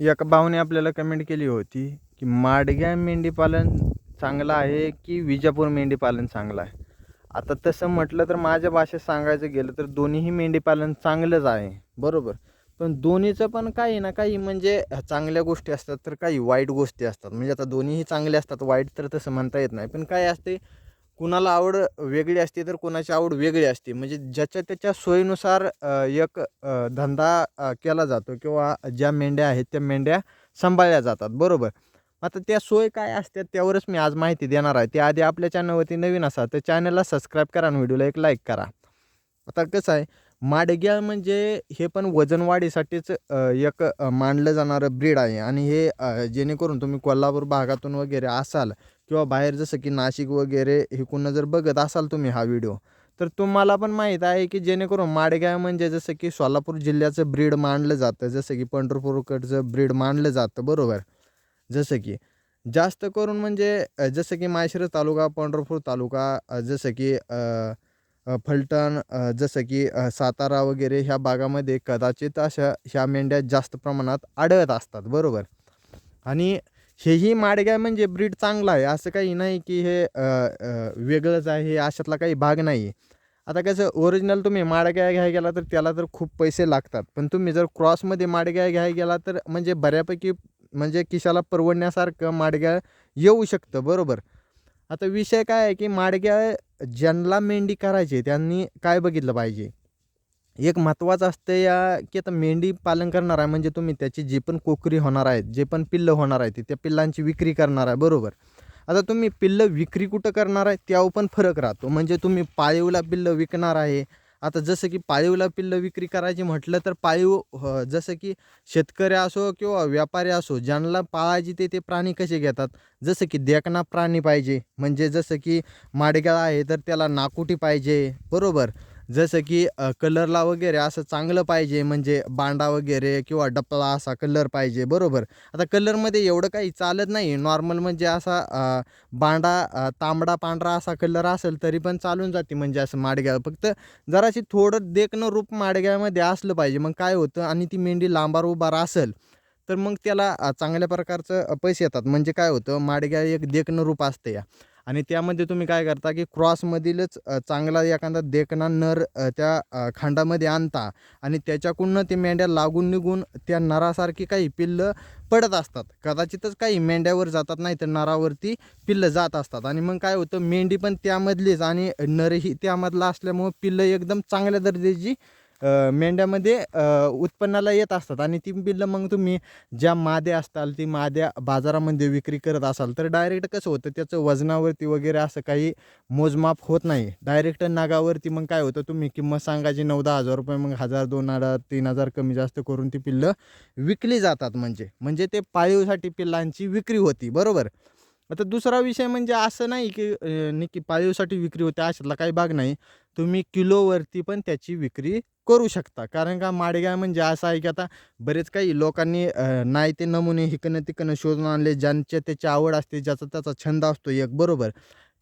एका भावने आपल्याला कमेंट केली होती की माडग्या मेंढीपालन चांगलं आहे की विजापूर मेंढीपालन चांगलं आहे? आता तसं म्हटलं तर माझ्या भाषेत सांगायचं गेलं तर दोन्हीही मेंढीपालन चांगलंच आहे. बरोबर? पण दोन्हीचं पण काही ना काही म्हणजे चांगल्या गोष्टी असतात तर काही वाईट गोष्टी असतात. म्हणजे आता दोन्हीही चांगले असतात वाईट तर तसं म्हणता येत नाही. पण काय असते कुणाला आवड वेगळी असते तर कुणाची आवड वेगळी असते. म्हणजे ज्याच्या त्याच्या सोयीनुसार एक धंदा केला जातो किंवा ज्या मेंढ्या आहेत त्या मेंढ्या सांभाळल्या जातात. बरोबर? आता त्या सोय काय असतात त्यावरच मी आज माहिती देणार आहे. त्याआधी आपल्या चॅनलवरती नवीन असा तर चॅनलला सबस्क्राईब करा आणि व्हिडिओला एक लाईक करा. आता कसं आहे माडग्या म्हणजे हे पण वजनवाढीसाठीच एक मांडलं मानलं जाणारं ब्रीड आहे. आणि हे जेणेकरून तुम्ही कोल्हापूर भागातून वगैरे असाल किंवा बाहेर जसं की नाशिक वगैरे इकडून जर बघत असाल तुम्ही हा व्हिडिओ तर तुम्हाला पण माहीत आहे की जेणेकरून माडेगाव म्हणजे जसं की सोलापूर जिल्ह्याचं ब्रीड मानलं जातं जसं की पंढरपूरकडचं ब्रीड मानलं जातं बरोबर? जसं की जास्त करून म्हणजे जसं की माळशिरस तालुका पंढरपूर तालुका जसं की फलटण जसं की सातारा वगैरे ह्या भागामध्ये कदाचित अशा ह्या मेंढ्या जास्त प्रमाणात आढळत असतात बरोबर? आणि हेही माडग्या म्हणजे ब्रीड चांगला आहे. असं काही नाही की हे वेगळंच आहे हे अशातला काही भाग नाही आहे आता कसं ओरिजिनल तुम्ही माडग्या घ्याय गेला तर त्याला तर खूप पैसे लागतात. पण तुम्ही जर क्रॉसमध्ये माडग्या घ्याय गेला तर म्हणजे बऱ्यापैकी म्हणजे किशाला परवडण्यासारखं माडग्या येऊ शकतं बरोबर? आता विषय काय आहे की माडग्या ज्यांना मेंढी करायची त्यांनी काय बघितलं पाहिजे? एक महत्त्वाचं असतं या की आता मेंढी पालन करणार आहे म्हणजे तुम्ही त्याची जी पण कोकरी होणार आहेत जे पण पिल्लं होणार आहेत त्या पिल्लांची विक्री करणार आहे बरोबर. आता तुम्ही पिल्लं विक्री कुठं करणार आहे त्यावर पण फरक राहतो. म्हणजे तुम्ही पाळीवला पिल्लं विकणार आहे. आता जसं की पाळीवला पिल्लं विक्री करायची म्हटलं तर पाळीव जसं की शेतकरी असो किंवा व्यापारी असो ज्यांना पाळायची ते ते प्राणी कसे घेतात? जसं की देखना प्राणी पाहिजे. म्हणजे जसं की माडग्याळ आहे तर त्याला नाकुटी पाहिजे. बरोबर. जसं की कलरला वगैरे असं चांगलं पाहिजे म्हणजे बांडा वगैरे किंवा डपला असा कलर पाहिजे बरोबर. आता कलरमध्ये एवढं काही चालत नाही. नॉर्मल म्हणजे असा बांडा तांबडा पांढरा असा कलर असेल तरी पण चालून जाते म्हणजे असं माडग्या फक्त जराशी थोडं देखणं रूप माडग्यामध्ये असलं पाहिजे. मग काय होतं आणि ती मेंढी लांबार उभार असेल तर मग त्याला चांगल्या प्रकारचं पैसे येतात. म्हणजे काय होतं माडग्या एक देखणं रूप असते या. आणि त्यामध्ये तुम्ही काय करता की क्रॉसमधीलच चांगला एखादा देखणा नर त्या खांडामध्ये आणता आणि त्याच्याकडून ते मेंढ्या लागून निघून त्या नरासारखी काही पिल्लं पडत असतात. कदाचितच काही मेंढ्यावर जातात नाही तर नरावरती पिल्लं जात असतात. आणि मग काय होतं मेंढी पण त्यामधलीच आणि नरही त्यामधला असल्यामुळं पिल्लं एकदम चांगल्या दर्जाची मेंढ्यामध्ये उत्पन्नाला येत असतात आणि ती पिल्लं मग तुम्ही ज्या माद्या असताल ती माद्या बाजारामध्ये विक्री करत असाल तर डायरेक्ट कसं होतं त्याचं वजनावरती वगैरे असं काही मोजमाप होत नाही. डायरेक्ट नागावरती मग काय होतं तुम्ही किंमत सांगायची नऊ दहा हजार रुपये मग हजार दोन हजार तीन हजार कमी जास्त करून ती पिल्लं विकली जातात म्हणजे. म्हणजे ते पाळीवसाठी पिल्लांची विक्री होती बरोबर? आता दुसरा विषय म्हणजे असं नाही की अ, नाही की पाळीवसाठी विक्री होते अशातला काही भाग नाही. तुम्ही किलोवरती पण त्याची विक्री करू शकता. कारण का माडगाव म्हणजे असं आहे की आता बरेच काही लोकांनी नाही ते नमुने हिकणं तिकणं शोधून आणले. ज्यांच्या त्याची आवड असते ज्याचा त्याचा छंद असतो एक बरोबर.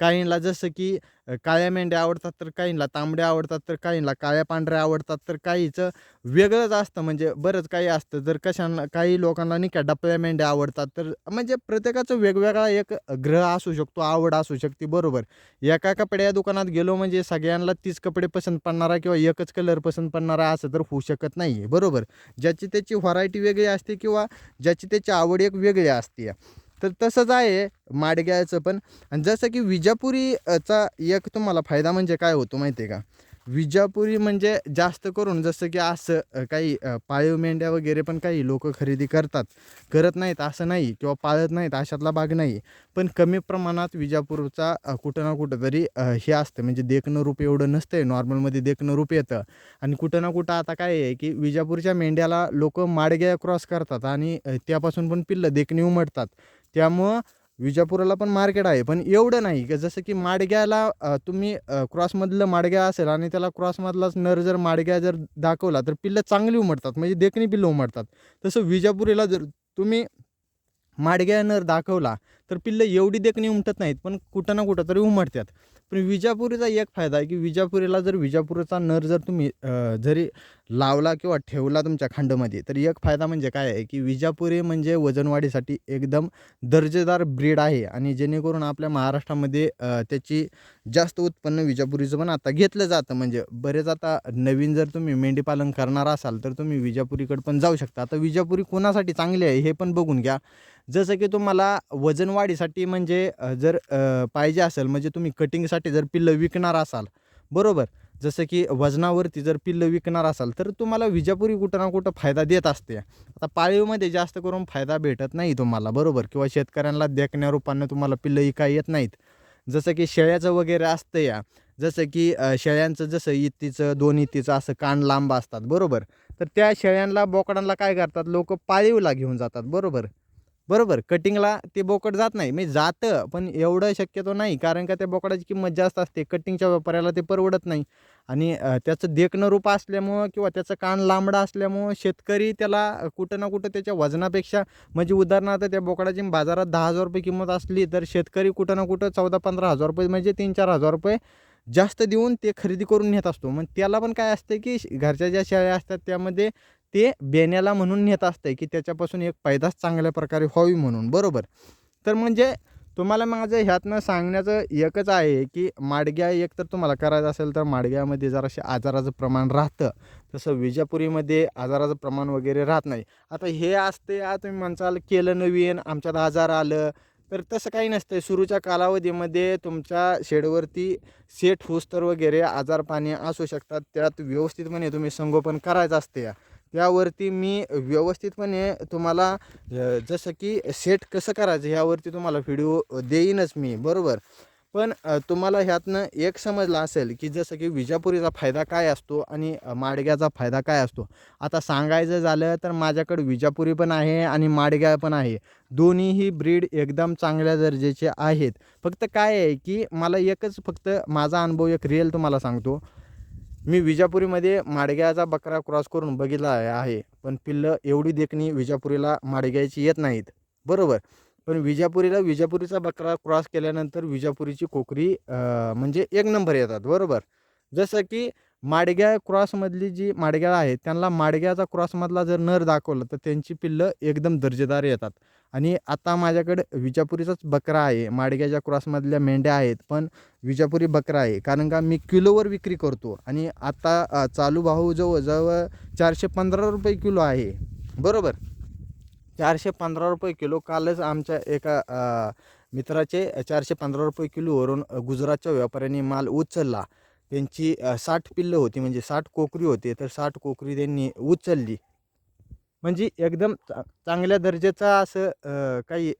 काहींना जसं की काळ्या मेंढ्या आवडतात तर काहींना तांबड्या आवडतात तर काहींना काळ्या पांढऱ्या आवडतात तर काहीचं वेगळंच असतं. म्हणजे बरंच काही असतं. जर कशांना काही लोकांना नाही का डपल्या मेंढ्या आवडतात तर म्हणजे प्रत्येकाचं वेगवेगळा एक ग्रह असू शकतो आवड असू शकते. बरोबर. एका कपड्या दुकानात गेलो म्हणजे सगळ्यांना तीच कपडे पसंत पडणारा किंवा एकच कलर पसंत पडणारा असं तर होऊ शकत नाही आहे बरोबर. ज्याची त्याची व्हरायटी वेगळी असते किंवा ज्याची त्याची आवड एक वेगळी असते. तर तसंच आहे माडग्याचं पण. आणि जसं की विजापुरीचा एक तुम्हाला फायदा म्हणजे काय होतो माहिती आहे का? विजापुरी म्हणजे जास्त करून जसं की असं काही पाळीव मेंढ्या वगैरे पण काही लोक खरेदी करतात. करत नाहीत असं नाही किंवा पाळत नाहीत अशातला भाग नाही. पण कमी प्रमाणात विजापूरचा कुठं ना कुठं तरी हे असतं. म्हणजे देखणं रूप एवढं नसतं नॉर्मलमध्ये देखणं रूप येतं. आणि कुठं ना कुठं आता काय आहे की विजापूरच्या मेंढ्याला लोक माडग्या क्रॉस करतात आणि त्यापासून पण पिल्लं देखणी उमटतात. त्यामुळं विजापुराला पण मार्केट आहे. पण एवढं नाही की जसं की माडग्याला तुम्ही क्रॉसमधलं माडग्या असेल आणि त्याला क्रॉसमधलाच नर जर माडग्या जर दाखवला तर पिल्लं चांगली उमटतात. म्हणजे देखणी पिल्लं उमटतात. तसं विजापुरीला जर तुम्ही माडग्या नर दाखवला तर पिल्लं एवढी देखणी उमटत नाहीत पण कुठं ना कुठं तरी उमटतात. पण विजापुरीचा एक फायदा आहे की विजापुरीला जर विजापुरीचा नर जर तुम्ही जरी लावला किंवा ठेवला तुमच्या खांडमध्ये तर एक फायदा म्हणजे काय आहे की विजापुरी म्हणजे वजनवाढीसाठी एकदम दर्जेदार ब्रीड आहे आणि जेणेकरून आपल्या महाराष्ट्रामध्ये त्याची जास्त उत्पन्न विजापुरीचं पण आता घेतलं जातं. म्हणजे बरेच आता नवीन जर तुम्ही मेंढीपालन करणार असाल तर तुम्ही विजापुरीकडे पण जाऊ शकता. आता विजापुरी कोणासाठी चांगली आहे हे पण बघून घ्या. जसं की तुम्हाला वजन वाढीसाठी म्हणजे जर पाहिजे असेल म्हणजे तुम्ही कटिंगसाठी जर पिल्लं विकणार असाल बरोबर? जसं की वजनावरती जर पिल्लं विकणार असाल तर तुम्हाला विजापुरी कुठं ना कुठं फायदा देत असते. आता पाळीवमध्ये जास्त करून फायदा भेटत नाही तुम्हाला बरोबर? किंवा शेतकऱ्यांना देखण्या रूपानं तुम्हाला पिल्लं इका येत नाहीत. जसं की शेळ्याचं वगैरे असतं या. जसं की शेळ्यांचं जसं इत्तीचं दोन इत्तीचं असं कान लांब असतात बरोबर? तर त्या शेळ्यांना बोकडांना काय करतात? लोक पाळीवला घेऊन जातात बरोबर? बरोबर कटिंगला ते बोकड जात नाही. म्हणजे जातं पण एवढं शक्यतो नाही. कारण का त्या बोकडाची किंमत जास्त असते. कटिंगच्या व्यापाऱ्याला ते परवडत नाही. आणि त्याचं देखणं रूप असल्यामुळं किंवा त्याचं कान लांबडा असल्यामुळं शेतकरी त्याला कुठं ना कुठं त्याच्या वजनापेक्षा म्हणजे उदाहरणार्थ त्या बोकडाची बाजारात दहा हजार रुपये किंमत असली तर शेतकरी कुठं ना कुठं चौदा पंधरा हजार रुपये म्हणजे तीन चार हजार रुपये जास्त देऊन ते खरेदी करून घेत असतो. मग त्याला पण काय असतं की श- घरच्या ज्या शेळ्या असतात त्यामध्ये ते बेण्याला म्हणून नेत असतं की त्याच्यापासून एक पैदास चांगल्या प्रकारे व्हावी म्हणून. बरोबर? तर म्हणजे तुम्हाला माझं ह्यातनं सांगण्याचं एकच आहे की माडग्या एक तर तुम्हाला करायचं असेल तर माडग्यामध्ये जरासे आजाराचं प्रमाण राहतं. तसं विजापुरीमध्ये आजाराचं प्रमाण वगैरे राहत नाही. आता हे असते आ तुम्ही म्हणसाल केलं नवीन आमच्यात आजार आलं. तर तसं काही नसतं सुरूच्या कालावधीमध्ये तुमच्या शेडवरती सेट होस्तर वगैरे आजारपाणी असू शकतात. त्यात व्यवस्थितपणे तुम्ही संगोपन करायचं असते त्यावरती मी व्यवस्थितपणे तुम्हाला जसं की सेट कसं करायचं ह्यावरती तुम्हाला व्हिडिओ देईनच मी बरोबर? पण तुम्हाला ह्यातनं एक समजलं असेल की जसं की विजापुरीचा फायदा काय असतो आणि माडग्याचा फायदा काय असतो? आता सांगायचं झालं तर माझ्याकडे विजापुरी पण आहे आणि माडग्या पण आहे. दोन्हीही ब्रीड एकदम चांगल्या दर्जाचे आहेत. फक्त काय आहे की मला एकच फक्त माझा अनुभव एक रिअल तुम्हाला सांगतो. मी विजापुरीमध्ये माडग्याचा बकरा क्रॉस करून बघितला आहे- पण पिल्लं एवढी देखणी विजापुरीला माडग्याची येत नाहीत. बरोबर. पण विजापुरीला विजापुरीचा बकरा क्रॉस केल्यानंतर विजापुरीची कोकरी म्हणजे एक नंबर येतात. बरोबर. जसं की माडग्या क्रॉसमधली जी माडग्या आहेत त्यांना माडग्याचा क्रॉसमधला जर नर दाखवलं तर त्यांची पिल्लं एकदम दर्जेदार येतात. आणि आता माझ्याकडे विजापुरीचाच बकरा आहे. माडग्याच्या क्रॉसमधल्या मेंढ्या आहेत पण विजापुरी बकरा आहे. कारण का मी किलोवर विक्री करतो आणि आता चालू भाऊ जवळजवळ चारशे पंधरा रुपये किलो आहे. बरोबर? चारशे पंधरा रुपये किलो कालच आमच्या एका मित्राचे चारशे पंधरा रुपये किलोवरून गुजरातच्या व्यापाऱ्यांनी माल उचलला. त्यांची साठ पिल्लं होती म्हणजे साठ कोकरी होते तर साठ कोकरी त्यांनी उचलली. म्हणजे एकदम चा चांगल्या दर्जाचा असं काही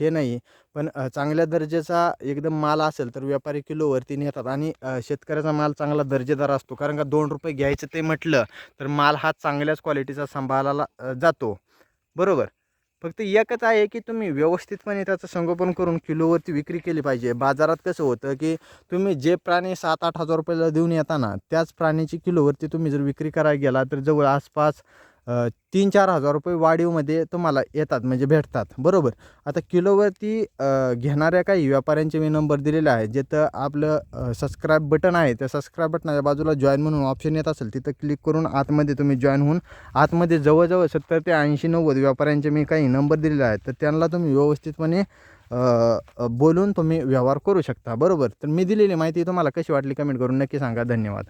हे नाही. पण चांगल्या दर्जाचा एकदम माल असेल तर व्यापारी किलोवरती नेतात आणि शेतकऱ्याचा माल चांगला दर्जेदार असतो. कारण का दोन रुपये घ्यायचं ते म्हटलं तर माल हा चांगल्याच क्वालिटीचा सांभाळाला जातो. बरोबर? फक्त एकच आहे की तुम्ही व्यवस्थितपणे त्याचं संगोपन करून किलोवरती विक्री केली पाहिजे. बाजारात कसं होतं की तुम्ही जे प्राणी सात आठ हजार रुपयाला देऊन येताना त्याच प्राण्याची किलोवरती तुम्ही जर विक्री करायला गेला तर जवळ आसपास तीन चार हजार रुपये वाढीवमध्ये तुम्हाला येतात म्हणजे भेटतात. बरोबर? आता किलोवरती घेणाऱ्या काही व्यापाऱ्यांचे मी नंबर दिलेले आहे जिथं आपलं सबस्क्राईब बटन आहे त्या सबस्क्राईब बटनाच्या बाजूला जॉईन म्हणून ऑप्शन येत असेल तिथं क्लिक करून आतमध्ये तुम्ही जॉईन होऊन आतमध्ये जवळजवळ सत्तर ते ऐंशी नव्वद व्यापाऱ्यांचे मी काही नंबर दिलेले आहेत तर त्यांना तुम्ही व्यवस्थितपणे बोलून तुम्ही व्यवहार करू शकता. बरोबर? तर मी दिलेली माहिती तुम्हाला कशी वाटली कमेंट करून नक्की सांगा. धन्यवाद.